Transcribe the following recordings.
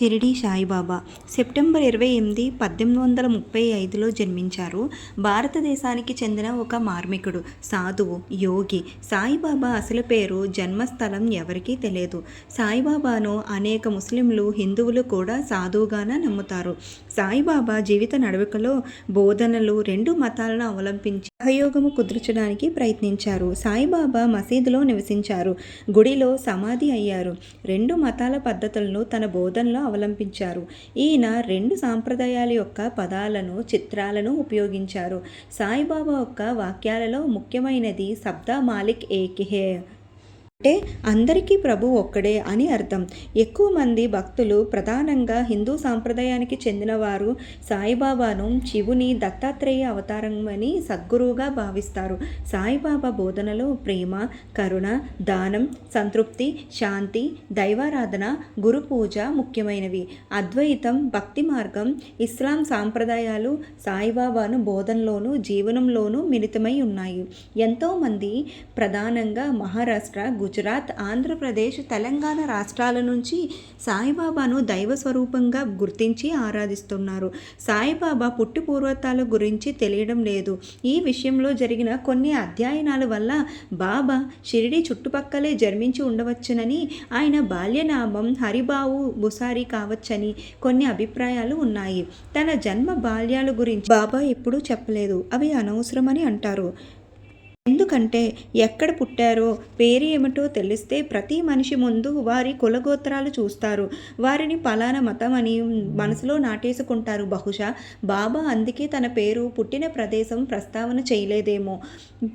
Shirdi Saibaba. September ఇరవై ఎనిమిది పద్దెనిమిది వందల ముప్పై ఐదులో జన్మించారు. భారతదేశానికి చెందిన ఒక మార్మికుడు సాధువు యోగి. సాయిబాబా అసలు పేరు జన్మస్థలం ఎవరికీ తెలియదు. సాయిబాబాను అనేక ముస్లింలు హిందువులు కూడా సాధువుగానే నమ్ముతారు. సాయిబాబా జీవిత నడవకలో బోధనలు రెండు మతాలను అవలంబించి సహయోగము కుదుర్చడానికి ప్రయత్నించారు. సాయిబాబా మసీదులో నివసించారు. గుడిలో సమాధి అయ్యారు. రెండు మతాల పద్ధతులను తన బోధనలో అవలంబించారు. ఈయన రెండు సాంప్రదాయాల యొక్క పదాలను చిత్రాలను ఉపయోగించారు. సాయిబాబా యొక్క వాక్యాలలో ముఖ్యమైనది సబ్దా మాలిక్ ఏక్ హే అంటే అందరికీ ప్రభు ఒక్కడే అని అర్థం. ఎక్కువ మంది భక్తులు ప్రధానంగా హిందూ సాంప్రదాయానికి చెందినవారు సాయిబాబాను శివుని దత్తాత్రేయ అవతారం అని సద్గురువుగా భావిస్తారు. సాయిబాబా బోధనలో ప్రేమ కరుణ దానం సంతృప్తి శాంతి దైవారాధన గురు పూజ ముఖ్యమైనవి. అద్వైతం భక్తి మార్గం ఇస్లాం సాంప్రదాయాలు సాయిబాబాను బోధనలోనూ జీవనంలోనూ మిళితమై ఉన్నాయి. ఎంతోమంది ప్రధానంగా మహారాష్ట్ర గుజరాత్ ఆంధ్రప్రదేశ్ తెలంగాణ రాష్ట్రాల నుంచి సాయిబాబాను దైవ స్వరూపంగా గుర్తించి ఆరాధిస్తున్నారు. సాయిబాబా పుట్టి పూర్వతాల గురించి తెలియడం లేదు. ఈ విషయంలో జరిగిన కొన్ని అధ్యయనాల వల్ల బాబా షిరిడి చుట్టుపక్కలే జన్మించి ఉండవచ్చునని ఆయన బాల్యనామం హరిబావు బుసారి కావచ్చని కొన్ని అభిప్రాయాలు ఉన్నాయి. తన జన్మ బాల్యాల గురించి బాబా ఎప్పుడూ చెప్పలేదు. అవి అనవసరమని అంటారు. ఎందుకంటే ఎక్కడ పుట్టారో పేరు ఏమిటో తెలిస్తే ప్రతి మనిషి ముందు వారి కులగోత్రాలు చూస్తారు. వారిని పలానా మతం అని మనసులో నాటేసుకుంటారు. బహుశా బాబా అందుకే తన పేరు పుట్టిన ప్రదేశం ప్రస్తావన చేయలేదేమో.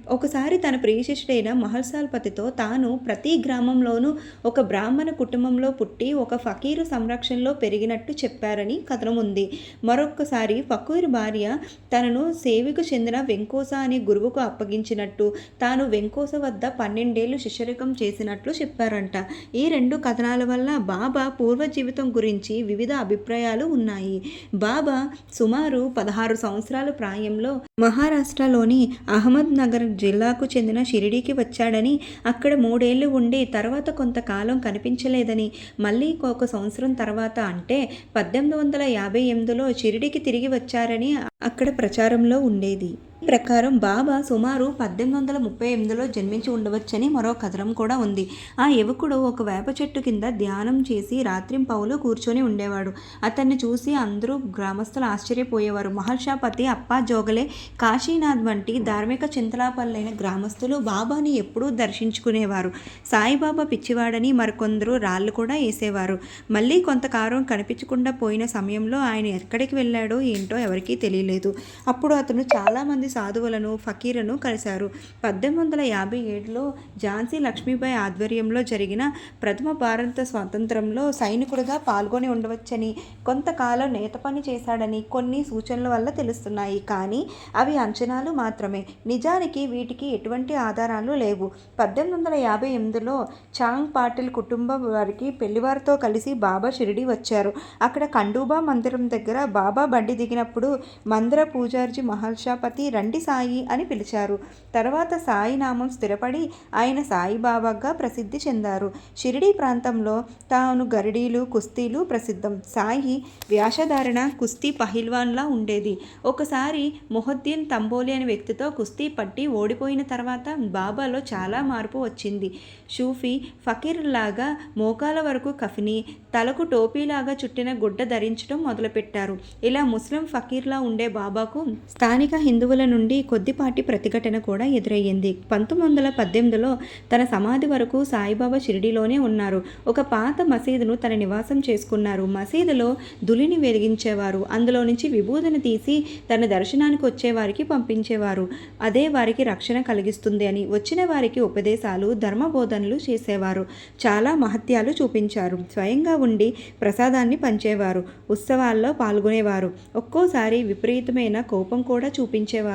ఒకసారి తన ప్రియశిష్యుడైన మహల్సాల్పతితో తాను ప్రతి గ్రామంలోనూ ఒక బ్రాహ్మణ కుటుంబంలో పుట్టి ఒక ఫకీరు సంరక్షణలో పెరిగినట్టు చెప్పారని కథనం ఉంది. మరొక్కసారి ఫకీర్ భార్య తనను సేవికు చెందిన వెంకోస అనే గురువుకు అప్పగించినట్టు తాను వెంకోస వద్ద పన్నెండేళ్ళు శిష్యరికం చేసినట్లు చెప్పారంట. ఈ రెండు కథనాల వల్ల బాబా పూర్వ జీవితం గురించి వివిధ అభిప్రాయాలు ఉన్నాయి. బాబా సుమారు పదహారు సంవత్సరాల ప్రాయంలో మహారాష్ట్రలోని అహ్మద్ నగర్ జిల్లాకు చెందిన షిరిడీకి వచ్చాడని అక్కడ మూడేళ్ళు ఉండి తర్వాత కొంతకాలం కనిపించలేదని మళ్ళీ ఒక సంవత్సరం తర్వాత అంటే పద్దెనిమిది వందల యాభై ఎనిమిదిలో షిరిడీకి తిరిగి వచ్చారని అక్కడ ప్రచారంలో ఉండేది. ప్రకారం బాబా సుమారు పద్దెనిమిది వందల ముప్పై ఎనిమిదిలో జన్మించి ఉండవచ్చని మరో కథనం కూడా ఉంది. ఆ యువకుడు ఒక వేప చెట్టు కింద ధ్యానం చేసి రాత్రింపవులు కూర్చొని ఉండేవాడు. అతన్ని చూసి అందరూ గ్రామస్తులు ఆశ్చర్యపోయేవారు. మహర్షాపతి అప్పా జోగలే కాశీనాథ్ వంటి ధార్మిక చింతలాపల్లైన గ్రామస్తులు బాబాని ఎప్పుడూ దర్శించుకునేవారు. సాయిబాబా పిచ్చివాడని మరికొందరు రాళ్ళు కూడా వేసేవారు. మళ్ళీ కొంతకాలం కనిపించకుండా పోయిన సమయంలో ఆయన ఎక్కడికి వెళ్ళాడో ఏంటో ఎవరికీ తెలియలేదు. అప్పుడు అతను చాలామంది సాధువులను ఫకీరను కలిశారు. పద్దెనిమిది వందల యాభై ఏడులో ఝాన్సీ లక్ష్మీబాయి ఆధ్వర్యంలో జరిగిన ప్రథమ భారత స్వాతంత్రంలో సైనికుడిగా పాల్గొని ఉండవచ్చని కొంతకాలం నేత పని చేశాడని కొన్ని సూచనల వల్ల తెలుస్తున్నాయి. కానీ అవి అంచనాలు మాత్రమే. నిజానికి వీటికి ఎటువంటి ఆధారాలు లేవు. పద్దెనిమిది వందల యాభై ఎనిమిదిలో చాంగ్ పాటిల్ కుటుంబం వారికి పెళ్ళివారితో కలిసి బాబా షిరిడి వచ్చారు. అక్కడ ఖండూబా మందిరం దగ్గర బాబా బండి దిగినప్పుడు మందిర పూజార్జీ మహర్షాపతి రండి సాయి అని పిలిచారు. తర్వాత సాయి నామం స్థిరపడి ఆయన సాయిబాబాగా ప్రసిద్ధి చెందారు. షిరిడీ ప్రాంతంలో తాను గరిడీలు కుస్తీలు ప్రసిద్ధం. సాయి వ్యాసధారణ కుస్తీ పహిల్వాన్లా ఉండేది. ఒకసారి మొహద్దీన్ తంబోలి అనే వ్యక్తితో కుస్తీ పట్టి ఓడిపోయిన తర్వాత బాబాలో చాలా మార్పు వచ్చింది. షూఫీ ఫకీర్లాగా మోకాల వరకు కఫిని తలకు టోపీలాగా చుట్టిన గుడ్డ ధరించడం మొదలుపెట్టారు. ఇలా ముస్లిం ఫకీర్లా ఉండే బాబాకు స్థానిక హిందువుల నుండి కొద్దిపాటి ప్రతిఘటన కూడా ఎదురయ్యింది. పంతొమ్మిది వందల పద్దెనిమిదిలో తన సమాధి వరకు సాయిబాబా షిరిడిలోనే ఉన్నారు. ఒక పాత మసీదును తన నివాసం చేసుకున్నారు. మసీదులో దులిని వెలిగించేవారు. అందులో నుంచి విభూదిని తీసి తన దర్శనానికి వచ్చేవారికి పంపించేవారు. అదే వారికి రక్షణ కలిగిస్తుంది అని వచ్చిన వారికి ఉపదేశాలు ధర్మబోధనలు చేసేవారు. చాలా మహత్యాలు చూపించారు. స్వయంగా ఉండి ప్రసాదాన్ని పంచేవారు. ఉత్సవాల్లో పాల్గొనేవారు. ఒక్కోసారి విపరీతమైన కోపం కూడా చూపించేవారు.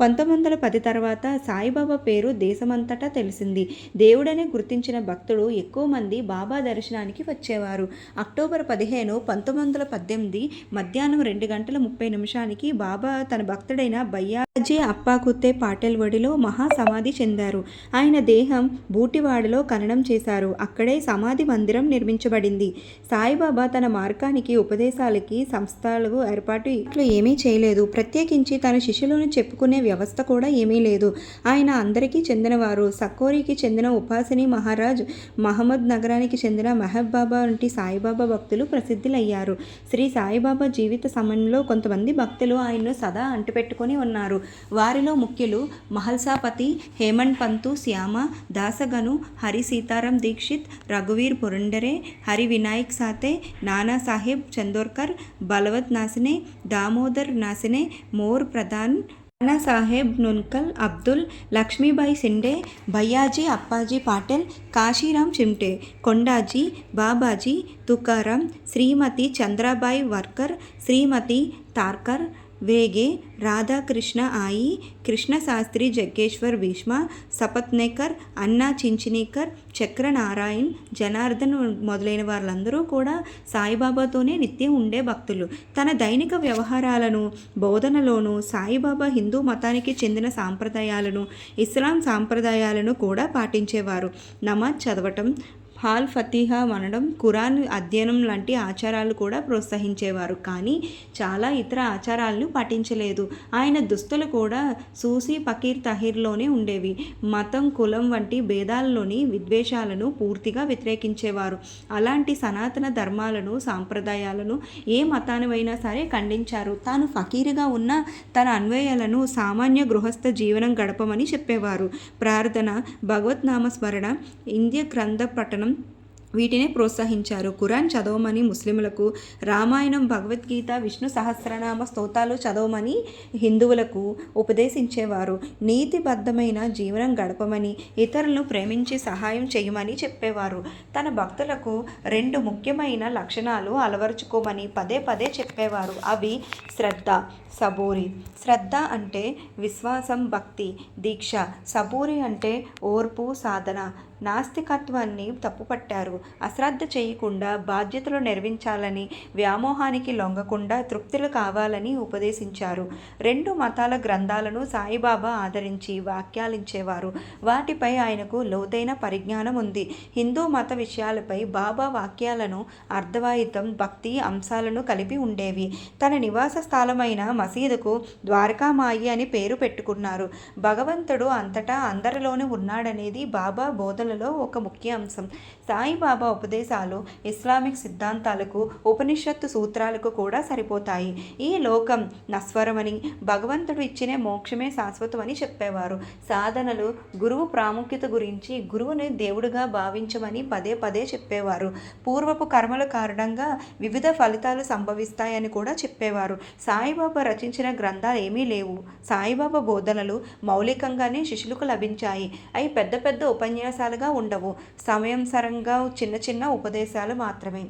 పంతొమ్మిది వందల పది తర్వాత సాయిబాబా పేరు దేశమంతటా తెలిసింది. దేవుడని గుర్తించిన భక్తులు ఎక్కువ మంది బాబా దర్శనానికి వచ్చేవారు. అక్టోబర్ పదిహేను పంతొమ్మిది వందల పద్దెనిమిది మధ్యాహ్నం రెండు గంటల ముప్పై నిమిషానికి బాబా తన భక్తుడైన బయ్యాజీ అప్పాకుత్తే పాటెల్ ఒడిలో మహాసమాధి చెందారు. ఆయన దేహం బూటివాడలో ఖననం చేశారు. అక్కడే సమాధి మందిరం నిర్మించబడింది. సాయిబాబా తన మార్గానికి ఉపదేశాలకి సంస్థలకు ఏర్పాటు ఇట్లు ఏమీ చేయలేదు. ప్రత్యేకించి తన శిష్యులను చెప్పుకునే వ్యవస్థ కూడా ఏమీ లేదు. ఆయన అందరికీ చెందినవారు. సక్కోరికి చెందిన ఉపాసిని మహారాజ్ మహమ్మద్ నగరానికి చెందిన మెహబ్ బాబా వంటి సాయిబాబా భక్తులు ప్రసిద్ధులయ్యారు. శ్రీ సాయిబాబా జీవిత సమయంలో కొంతమంది భక్తులు ఆయన్ను సదా అంటుపెట్టుకుని ఉన్నారు. వారిలో ముఖ్యులు మహల్సాపతి హేమంత్ పంతు శ్యామ దాసగను హరి సీతారాం దీక్షిత్ రఘువీర్ పురండరే హరి వినాయక్ సాతే నానా సాహెబ్ చందోర్కర్ బలవత్ నాసినే దామోదర్ నాసినే మోర్ ప్రధాన్ నానా సాహెబ్ నున్కల్ అబ్దుల్ లక్ష్మీబాయి సిండే భయ్యాజీ అప్పాజీ పాటెల్ కాశీరామ్ చిమ్టే కొండాజీ బాబాజీ తుకారాం శ్రీమతి చంద్రాబాయి వర్కర్ శ్రీమతి తార్కర్ వేగే రాధాకృష్ణ ఆయి కృష్ణశాస్త్రి జగ్గేశ్వర్ భీష్మ సపత్నేకర్ అన్నా చించినేకర్ చక్రనారాయణ్ జనార్దన్ మొదలైన వాళ్ళందరూ కూడా సాయిబాబాతోనే నిత్యం ఉండే భక్తులు. తన దైనిక వ్యవహారాలను బోధనలోనూ సాయిబాబా హిందూ మతానికి చెందిన సాంప్రదాయాలను ఇస్లాం సాంప్రదాయాలను కూడా పాటించేవారు. నమాజ్ చదవటం హాల్ ఫతీహా అనడం ఖురాన్ అధ్యయనం లాంటి ఆచారాలు కూడా ప్రోత్సహించేవారు. కానీ చాలా ఇతర ఆచారాలను పాటించలేదు. ఆయన దుస్తులు కూడా సూసి పకీర్ తహీర్లోనే ఉండేవి. మతం కులం వంటి భేదాల్లోని విద్వేషాలను పూర్తిగా వ్యతిరేకించేవారు. అలాంటి సనాతన ధర్మాలను సాంప్రదాయాలను ఏ మతానివైనా సరే ఖండించారు. తాను ఫకీరుగా ఉన్న తన అన్వయాలను సామాన్య గృహస్థ జీవనం గడపమని చెప్పేవారు. ప్రార్థన భగవద్నామ స్మరణ ఇంద్య గ్రంథ పఠనం వీటినే ప్రోత్సహించారు. ఖురాన్ చదవమని ముస్లింలకు రామాయణం భగవద్గీత విష్ణు సహస్రనామ స్తోతాలు చదవమని హిందువులకు ఉపదేశించేవారు. నీతిబద్ధమైన జీవనం గడపమని ఇతరులను ప్రేమించి సహాయం చేయమని చెప్పేవారు. తన భక్తులకు రెండు ముఖ్యమైన లక్షణాలు అలవరుచుకోమని పదే పదే చెప్పేవారు. అవి శ్రద్ధ సబూరి. శ్రద్ధ అంటే విశ్వాసం భక్తి దీక్ష. సబూరి అంటే ఓర్పు సాధన. నాస్తికత్వాన్ని తప్పుపట్టారు. అశ్రద్ధ చేయకుండా బాధ్యతలు నిర్వహించాలని వ్యామోహానికి లొంగకుండా తృప్తులు కావాలని ఉపదేశించారు. రెండు మతాల గ్రంథాలను సాయిబాబా ఆదరించి వ్యాఖ్యాలించేవారు వాటిపై ఆయనకు లోతైన పరిజ్ఞానం ఉంది. హిందూ మత విషయాలపై బాబా వాక్యాలను అర్ధవాయుతం భక్తి అంశాలను కలిపి ఉండేవి. తన నివాస స్థలమైన మసీదుకు ద్వారకామాయి అని పేరు పెట్టుకున్నారు. భగవంతుడు అంతటా అందరిలోనే ఉన్నాడనేది బాబా బోధన బోధనలో ఒక ముఖ్య అంశం. సాయిబాబా ఉపదేశాలు ఇస్లామిక్ సిద్ధాంతాలకు ఉపనిషత్తు సూత్రాలకు కూడా సరిపోతాయి. ఈ లోకం నస్వరమని భగవంతుడు ఇచ్చిన మోక్షమే శాశ్వతమని చెప్పేవారు. సాధనలు గురువు ప్రాముఖ్యత గురించి గురువుని దేవుడుగా భావించమని పదే పదే చెప్పేవారు. పూర్వపు కర్మల కారణంగా వివిధ ఫలితాలు సంభవిస్తాయని కూడా చెప్పేవారు. సాయిబాబా రచించిన గ్రంథాలు ఏమీ లేవు. సాయిబాబా బోధనలు మౌలికంగానే శిష్యులకు లభించాయి. అవి పెద్ద పెద్ద ఉపన్యాసాలుగా ఉండవు. సమయం సరంగా చిన్న చిన్న ఉపదేశాలు మాత్రమే.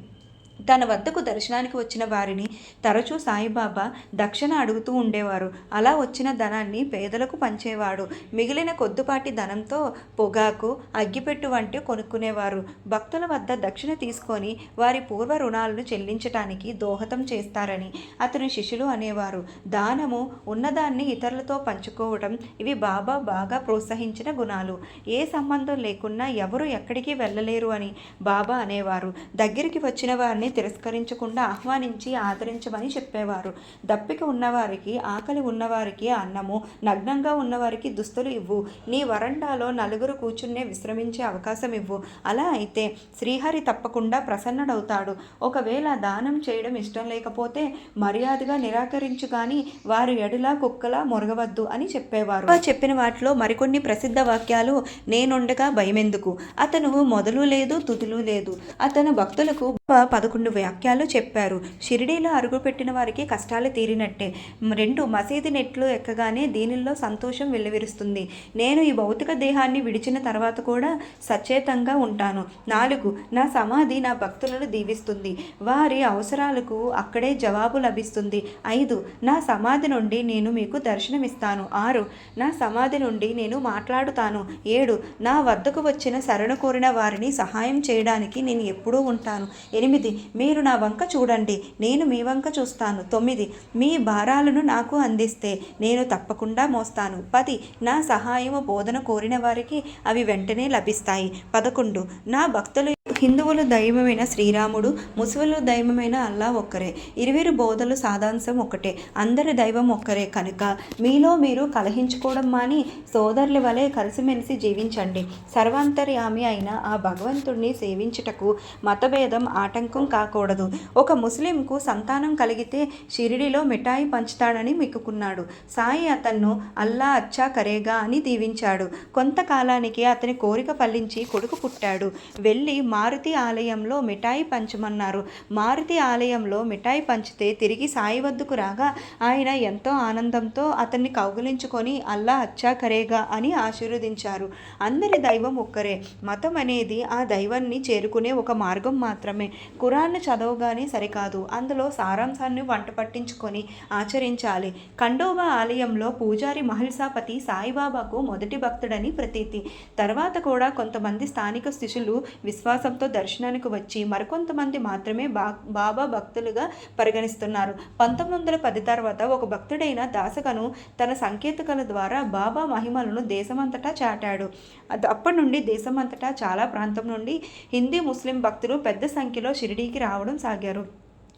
తన వద్దకు దర్శనానికి వచ్చిన వారిని తరచూ సాయిబాబా దక్షిణ అడుగుతూ ఉండేవారు. అలా వచ్చిన ధనాన్ని పేదలకు పంచేవాడు. మిగిలిన కొద్దిపాటి ధనంతో పొగాకు అగ్గిపెట్టు వంటి కొనుక్కునేవారు. భక్తుల వద్ద దక్షిణ తీసుకొని వారి పూర్వ రుణాలను చెల్లించటానికి దోహదం చేస్తారని అతని శిష్యులు అనేవారు. దానము ఉన్నదాన్ని ఇతరులతో పంచుకోవడం ఇవి బాబా బాగా ప్రోత్సహించిన గుణాలు. ఏ సంబంధం లేకున్నా ఎవరు ఎక్కడికి వెళ్ళలేరు అని బాబా అనేవారు. దగ్గరికి వచ్చిన వారిని తిరస్కరించకుండా ఆహ్వానించి ఆదరించమని చెప్పేవారు. దప్పిక ఉన్నవారికి ఆకలి ఉన్నవారికి అన్నము నగ్నంగా ఉన్నవారికి దుస్తులు ఇవ్వు. నీ వరండాలో నలుగురు కూర్చునే విశ్రమించే అవకాశం ఇవ్వు. అలా అయితే శ్రీహరి తప్పకుండా ప్రసన్నుడవుతాడు. ఒకవేళ దానం చేయడం ఇష్టం లేకపోతే మర్యాదగా నిరాకరించు కానీ వారి ఎడులా కుక్కలా మొరగవద్దు అని చెప్పేవారు. చెప్పిన వాటిలో మరికొన్ని ప్రసిద్ధ వాక్యాలు నేనుండగా భయమెందుకు? అతను మొదలు లేదు తుదులు లేదు. అతను భక్తులకు పదకొండు వాక్యాలు చెప్పారు. షిరిడీలో అరుగుపెట్టిన వారికి కష్టాలు తీరినట్టే. రెండు మసీదు నెట్లు ఎక్కగానే దీనిలో సంతోషం వెల్లివిరుస్తుంది నేను ఈ భౌతిక దేహాన్ని విడిచిన తర్వాత కూడా సచేతంగా ఉంటాను. నాలుగు నా సమాధి నా భక్తులను దీవిస్తుంది. వారి అవసరాలకు అక్కడే జవాబు లభిస్తుంది. ఐదు నా సమాధి నుండి నేను మీకు దర్శనమిస్తాను. ఆరు నా సమాధి నుండి నేను మాట్లాడుతాను. ఏడు నా వద్దకు వచ్చిన శరణు కోరిన వారిని సహాయం చేయడానికి నేను ఎప్పుడూ ఉంటాను. ఎనిమిది. మీరు నా వంక చూడండి. నేను మీ వంక చూస్తాను. తొమ్మిది. మీ భారాలను నాకు అందిస్తే నేను తప్పకుండా మోస్తాను. పది. నా సహాయము బోధన కోరిన వారికి అవి వెంటనే లభిస్తాయి. పదకొండు. నా భక్తులు హిందువుల దైవమైన శ్రీరాముడు ముస్లింల దైవమైన అల్లా ఒక్కరే. ఇరువురు బోధలు సాధాంశం ఒకటే. అందరి దైవం ఒక్కరే కనుక మీలో మీరు కలహించుకోవడం మాని సోదరుల వలె కలిసిమెలిసి జీవించండి. సర్వాంతర్యామి అయిన ఆ భగవంతుణ్ణి సేవించుటకు మతభేదం ఆటంకం కాకూడదు. ఒక ముస్లింకు సంతానం కలిగితే షిరిడిలో మిఠాయి పంచుతాడని మిక్కుకున్నాడు. సాయి అతన్ను అల్లా అచ్చా కరేగా అని దీవించాడు. కొంతకాలానికి అతని కోరిక ఫలించి కొడుకు పుట్టాడు. వెళ్ళి మారుతి ఆలయంలో మిఠాయి పంచమన్నారు. మారుతి ఆలయంలో మిఠాయి పంచితే తిరిగి సాయి వద్దకు రాగా ఆయన ఎంతో ఆనందంతో అతన్ని కౌగిలించుకొని అల్లా అచ్చా కరేగా అని ఆశీర్వదించారు. అందరి దైవం ఒక్కరే. మతం అనేది ఆ దైవాన్ని చేరుకునే ఒక మార్గం మాత్రమే. ఖురాన్ను చదవగానే సరికాదు. అందులో సారాంశాన్ని వంట పట్టించుకొని ఆచరించాలి. ఖండోబా ఆలయంలో పూజారి మహిళసాపతి సాయిబాబాకు మొదటి భక్తుడని ప్రతీతి. తర్వాత కూడా కొంతమంది స్థానిక శిష్యులు విశ్వాసం విశ్వాసంతో దర్శనానికి వచ్చి మరికొంతమంది మాత్రమే బా బాబా భక్తులుగా పరిగణిస్తున్నారు. పంతొమ్మిది వందల పది తర్వాత ఒక భక్తుడైన దాసకను తన సంకేతకల ద్వారా బాబా మహిమలను దేశమంతటా చాటాడు. అది అప్పటి నుండి దేశమంతటా చాలా ప్రాంతం నుండి హిందీ ముస్లిం భక్తులు పెద్ద సంఖ్యలో షిరిడీకి రావడం సాగారు.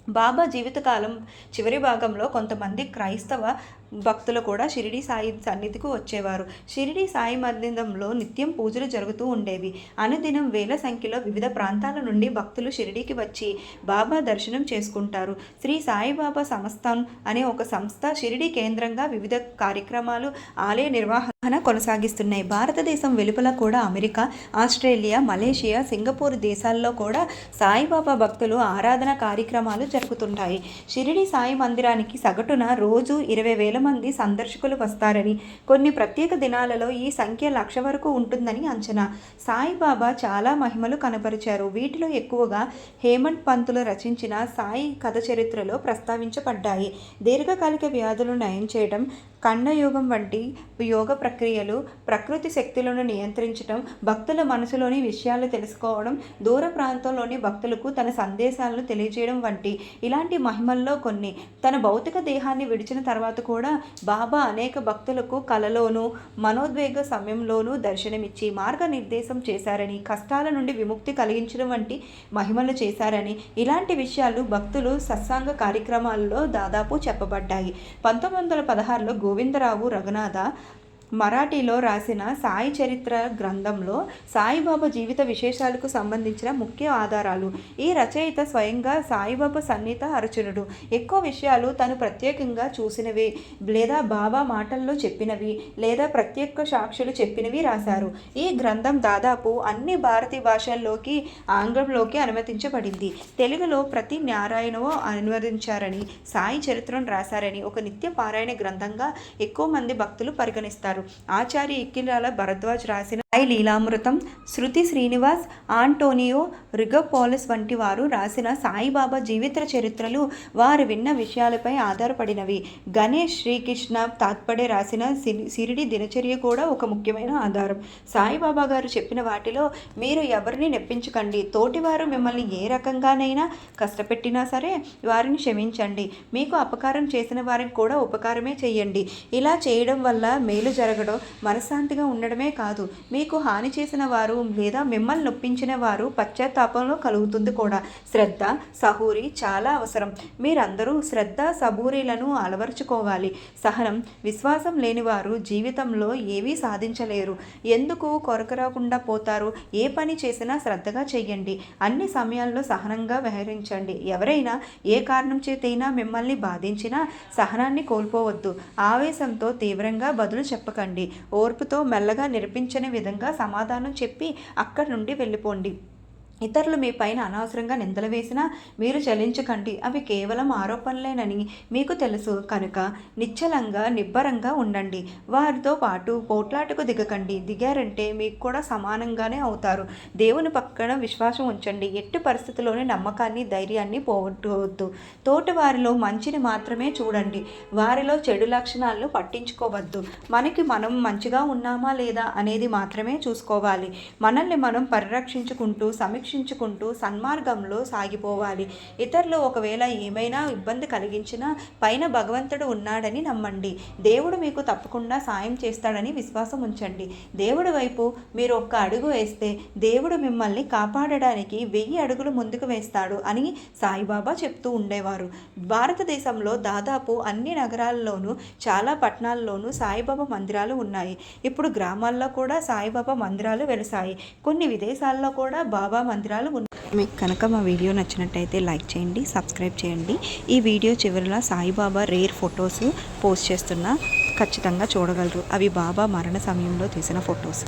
బాబా జీవితకాలం చివరి భాగంలో కొంతమంది క్రైస్తవ భక్తులు కూడా షిరిడి సాయి సన్నిధికి వచ్చేవారు. షిరిడి సాయి మందిరంలో నిత్యం పూజలు జరుగుతూ ఉండేవి. అనుదినం వేల సంఖ్యలో వివిధ ప్రాంతాల నుండి భక్తులు షిరిడీకి వచ్చి బాబా దర్శనం చేసుకుంటారు. శ్రీ సాయిబాబా సంస్థం అనే ఒక సంస్థ షిరిడి కేంద్రంగా వివిధ కార్యక్రమాలు ఆలయ నిర్వహణ కొనసాగిస్తున్నాయి. భారతదేశం వెలుపల కూడా అమెరికా ఆస్ట్రేలియా మలేషియా సింగపూర్ దేశాల్లో కూడా సాయిబాబా భక్తులు ఆరాధన కార్యక్రమాలు జరుగుతుంటాయి షిరిడి సాయి మందిరానికి సగటున రోజు ఇరవై వేల మంది సందర్శకులు వస్తారని కొన్ని ప్రత్యేక దినాలలో ఈ సంఖ్య లక్ష వరకు ఉంటుందని అంచనా. సాయిబాబా చాలా మహిమలు కనపరిచారు. వీటిలో ఎక్కువగా హేమంత్ పంతులు రచించిన సాయి కథ చరిత్రలో ప్రస్తావించబడ్డాయి. దీర్ఘకాలిక వ్యాధులు నయం చేయడం కండయోగం వంటి యోగ ప్రక్రియలు ప్రకృతి శక్తులను నియంత్రించడం భక్తుల మనసులోని విషయాలు తెలుసుకోవడం దూర ప్రాంతంలోని భక్తులకు తన సందేశాలను తెలియజేయడం వంటి ఇలాంటి మహిమల్లో కొన్ని. తన భౌతిక దేహాన్ని విడిచిన తర్వాత కూడా బాబా అనేక భక్తులకు కలలోనూ మనోద్వేగ సమయంలోనూ దర్శనమిచ్చి మార్గనిర్దేశం చేశారని కష్టాల నుండి విముక్తి కలిగించడం వంటి మహిమలు చేశారని ఇలాంటి విషయాలు భక్తులు సత్సాంగ కార్యక్రమాల్లో దాదాపు చెప్పబడ్డాయి. పంతొమ్మిది వందల పదహారులో ಗೋವಿಂದರಾವು ರಘುನಾಥ మరాఠీలో రాసిన సాయి చరిత్ర గ్రంథంలో సాయిబాబా జీవిత విశేషాలకు సంబంధించిన ముఖ్య ఆధారాలు. ఈ రచయిత స్వయంగా సాయిబాబా సన్నిహిత అర్చనుడు ఎక్కువ విషయాలు తను ప్రత్యేకంగా చూసినవి లేదా బాబా మాటల్లో చెప్పినవి లేదా ప్రత్యేక సాక్షులు చెప్పినవి రాశారు. ఈ గ్రంథం దాదాపు అన్ని భారతీయ భాషల్లోకి ఆంగ్లంలోకి అనుమతించబడింది. తెలుగులో ప్రతి నారాయణవో అనువదించారని సాయి చరిత్రను రాశారని ఒక నిత్య పారాయణ గ్రంథంగా ఎక్కువ మంది భక్తులు పరిగణిస్తారు. ఆచార్య ఇక్కిలాల భరద్వాజ్ రాసిన సాయి లీలామృతం శృతి శ్రీనివాస్ ఆంటోనియో రిగపోలిస్ వంటి వారు రాసిన సాయిబాబా జీవిత చరిత్రలు వారు విన్న విషయాలపై ఆధారపడినవి. గణేష్ శ్రీకృష్ణ తాత్పడే రాసిన సిరిడి దినచర్య కూడా ఒక ముఖ్యమైన ఆధారం. సాయిబాబా గారు చెప్పిన వాటిలో మీరు ఎవరిని నెప్పించకండి తోటివారు మిమ్మల్ని ఏ రకంగానైనా కష్టపెట్టినా సరే వారిని క్షమించండి మీకు అపకారం చేసిన వారికి కూడా ఉపకారమే చేయండి. ఇలా చేయడం వల్ల మేలు జరగడం మనశ్శాంతిగా ఉండడమే కాదు మీ మీకు హాని చేసిన వారు లేదా మిమ్మల్ని నొప్పించిన వారు పశ్చాత్తాపంలో కలుగుతుంది కూడా. శ్రద్ధ సహూరి చాలా అవసరం. మీరందరూ శ్రద్ధ సబూరీలను అలవరుచుకోవాలి. సహనం విశ్వాసం లేని వారు జీవితంలో ఏవీ సాధించలేరు. ఎందుకు కొరకరాకుండా పోతారు? ఏ పని చేసినా శ్రద్ధగా చేయండి. అన్ని సమయాల్లో సహనంగా వ్యవహరించండి. ఎవరైనా ఏ కారణం చేతైనా మిమ్మల్ని బాధించినా సహనాన్ని కోల్పోవద్దు. ఆవేశంతో తీవ్రంగా బదులు చెప్పకండి. ఓర్పుతో మెల్లగా నిరపించని విధంగా సమాధానం చెప్పి అక్కడి నుండి వెళ్ళిపోండి. ఇతరులు మీ పైన అనవసరంగా నిందలు వేసినా మీరు చలించకండి. అవి కేవలం ఆరోపణలేనని మీకు తెలుసు. కనుక నిశ్చలంగా నిబ్బరంగా ఉండండి. వారితో పాటు పోట్లాటకు దిగకండి. దిగారంటే మీకు కూడా సమానంగానే అవుతారు. దేవుని పక్కన విశ్వాసం ఉంచండి. ఎట్టి పరిస్థితుల్లోనే నమ్మకాన్ని ధైర్యాన్ని పోగొట్టుకోవద్దు. తోటి వారిలో మంచిని మాత్రమే చూడండి. వారిలో చెడు లక్షణాలను పట్టించుకోవద్దు. మనకి మనం మంచిగా ఉన్నామా లేదా అనేది మాత్రమే చూసుకోవాలి. మనల్ని మనం పరిరక్షించుకుంటూ సమీక్ష పరీక్షించుకుంటూ సన్మార్గంలో సాగిపోవాలి. ఇతరులు ఒకవేళ ఏమైనా ఇబ్బంది కలిగించినా పైన భగవంతుడు ఉన్నాడని నమ్మండి. దేవుడు మీకు తప్పకుండా సాయం చేస్తాడని విశ్వాసం ఉంచండి. దేవుడి వైపు మీరు ఒక్క అడుగు వేస్తే దేవుడు మిమ్మల్ని కాపాడడానికి వెయ్యి అడుగులు ముందుకు వేస్తాడు అని సాయిబాబా చెప్తూ ఉండేవారు. భారతదేశంలో దాదాపు అన్ని నగరాల్లోనూ చాలా పట్టణాల్లోనూ సాయిబాబా మందిరాలు ఉన్నాయి. ఇప్పుడు గ్రామాల్లో కూడా సాయిబాబా మందిరాలు వెలిసాయి. కొన్ని విదేశాల్లో కూడా బాబా మందిరాలు ఉన్నాయి మీకు కనుక మా వీడియో నచ్చినట్టయితే లైక్ చేయండి సబ్స్క్రైబ్ చేయండి. ఈ వీడియో చివరిలో సాయిబాబా రేర్ ఫొటోస్ పోస్ట్ చేస్తున్నా ఖచ్చితంగా చూడగలరు. అవి బాబా మరణ సమయంలో తీసిన ఫొటోస్.